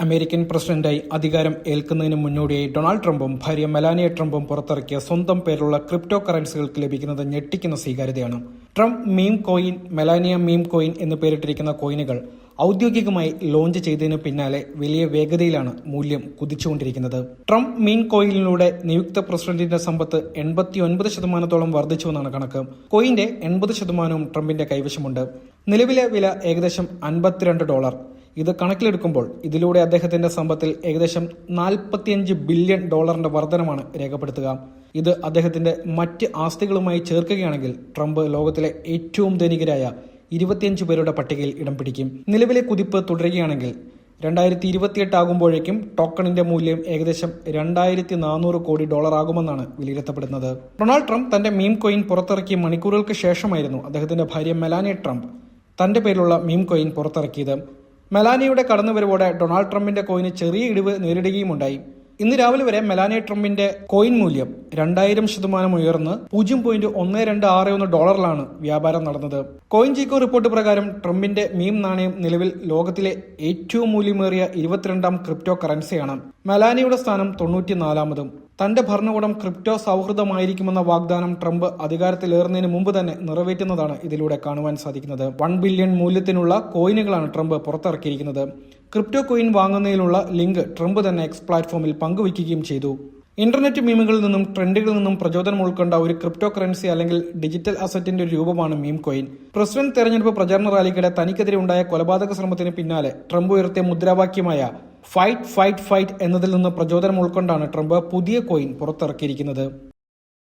American പ്രസിഡന്റായി അധികാരം ഏൽക്കുന്നതിന് മുന്നോടിയായി ഡൊണാൾഡ് ട്രംപും ഭാര്യ മെലാനിയ ട്രംപും പുറത്തിറക്കിയ സ്വന്തം പേരുള്ള ക്രിപ്റ്റോ കറൻസികൾക്ക് ലഭിക്കുന്നത് ഞെട്ടിക്കുന്ന സ്വീകാര്യതയാണ്. Trump meme coin Melania meme coin എന്ന് പേരിട്ടിരിക്കുന്ന കോയിനുകൾ ഔദ്യോഗികമായി ലോഞ്ച് ചെയ്തതിന് പിന്നാലെ വലിയ വേഗതയിലാണ് മൂല്യം കുതിച്ചുകൊണ്ടിരിക്കുന്നത്. ട്രംപ് മീൻ കോയിനിലൂടെ നിയുക്ത പ്രസിഡന്റിന്റെ സമ്പത്ത് എൺപത്തി ഒൻപത് ശതമാനത്തോളം വർദ്ധിച്ചുവെന്നാണ് കണക്ക്. കോയിന്റെ എൺപത് ശതമാനവും ട്രംപിന്റെ കൈവശമുണ്ട്. നിലവിലെ വില ഏകദേശം അൻപത്തിരണ്ട് ഡോളർ. ഇത് കണക്കിലെടുക്കുമ്പോൾ ഇതിലൂടെ അദ്ദേഹത്തിന്റെ സമ്പത്തിൽ ഏകദേശം നാൽപ്പത്തിയഞ്ച് ബില്യൺ ഡോളറിന്റെ വർധനമാണ് രേഖപ്പെടുത്തുക. ഇത് അദ്ദേഹത്തിന്റെ മറ്റ് ആസ്തികളുമായി ചേർക്കുകയാണെങ്കിൽ ട്രംപ് ലോകത്തിലെ ഏറ്റവും ധനികരായ ഇരുപത്തിയഞ്ച് പേരുടെ പട്ടികയിൽ ഇടം പിടിക്കും. നിലവിലെ കുതിപ്പ് തുടരുകയാണെങ്കിൽ രണ്ടായിരത്തി ഇരുപത്തിയെട്ട് ആകുമ്പോഴേക്കും ടോക്കണിന്റെ മൂല്യം ഏകദേശം രണ്ടായിരത്തി നാനൂറ് കോടി ഡോളർ ആകുമെന്നാണ് വിലയിരുത്തപ്പെടുന്നത്. ഡൊണാൾഡ് ട്രംപ് തന്റെ മീം കോയിൻ പുറത്തിറക്കിയ മണിക്കൂറുകൾക്ക് ശേഷമായിരുന്നു അദ്ദേഹത്തിന്റെ ഭാര്യ മെലാനിയ ട്രംപ് തന്റെ പേരിലുള്ള മീം കോയിൻ പുറത്തിറക്കിയത്. മെലാനിയുടെ കടന്നുവരവോടെ ഡൊണാൾഡ് ട്രംപിന്റെ കോയിന് ചെറിയ ഇടിവ് നേരിടുകയുമുണ്ടായി. ഇന്ന് രാവിലെ വരെ മെലാനിയ ട്രംപിന്റെ കോയിൻ മൂല്യം രണ്ടായിരം ശതമാനം ഉയർന്ന് പൂജ്യം പോയിന്റ് ഒന്ന് രണ്ട് ആറ് ഒന്ന് ഡോളറിലാണ് വ്യാപാരം നടന്നത്. കോയിൻ ജീക്കോ റിപ്പോർട്ട് പ്രകാരം ട്രംപിന്റെ മീം നാണയം നിലവിൽ ലോകത്തിലെ ഏറ്റവും മൂല്യമേറിയ ഇരുപത്തിരണ്ടാം ക്രിപ്റ്റോ കറൻസിയാണ്. മെലാനിയുടെ സ്ഥാനം തൊണ്ണൂറ്റിനാലാമതും. തന്റെ ഭരണകൂടം ക്രിപ്റ്റോ സൗഹൃദമായിരിക്കുമെന്ന വാഗ്ദാനം ട്രംപ് അധികാരത്തിലേറുന്നതിന് മുമ്പ് തന്നെ നിറവേറ്റുന്നതാണ് ഇതിലൂടെ കാണുവാൻ സാധിക്കുന്നത്. വൺ ബില്യൺ മൂല്യത്തിനുള്ള കോയിനുകളാണ് ട്രംപ് പുറത്തിറക്കിയിരിക്കുന്നത്. ക്രിപ്റ്റോ കോയിൻ വാങ്ങുന്നതിനുള്ള ലിങ്ക് ട്രംപ് തന്നെ എക്സ് പ്ലാറ്റ്ഫോമിൽ പങ്കുവയ്ക്കുകയും ചെയ്തു. ഇന്റർനെറ്റ് മീമുകളിൽ നിന്നും ട്രെൻഡുകളിൽ നിന്നും പ്രചോദനം ഉൾക്കൊണ്ട ഒരു ക്രിപ്റ്റോ കറൻസി അല്ലെങ്കിൽ ഡിജിറ്റൽ അസറ്റിന്റെ ഒരു രൂപമാണ് മീം കോയിൻ. പ്രസിഡന്റ് തെരഞ്ഞെടുപ്പ് പ്രചാരണ റാലിക്കിടെ തനിക്കെതിരെ ഉണ്ടായ കൊലപാതക ശ്രമത്തിന് പിന്നാലെ ട്രംപ് ഉയർത്തിയ മുദ്രാവാക്യമായ ഫൈറ്റ് ഫൈറ്റ് ഫൈറ്റ് എന്നതിൽ നിന്ന് പ്രചോദനം ഉൾക്കൊണ്ടാണ് ട്രംപ് പുതിയ കോയിൻ പുറത്തിറക്കിയിരിക്കുന്നത്.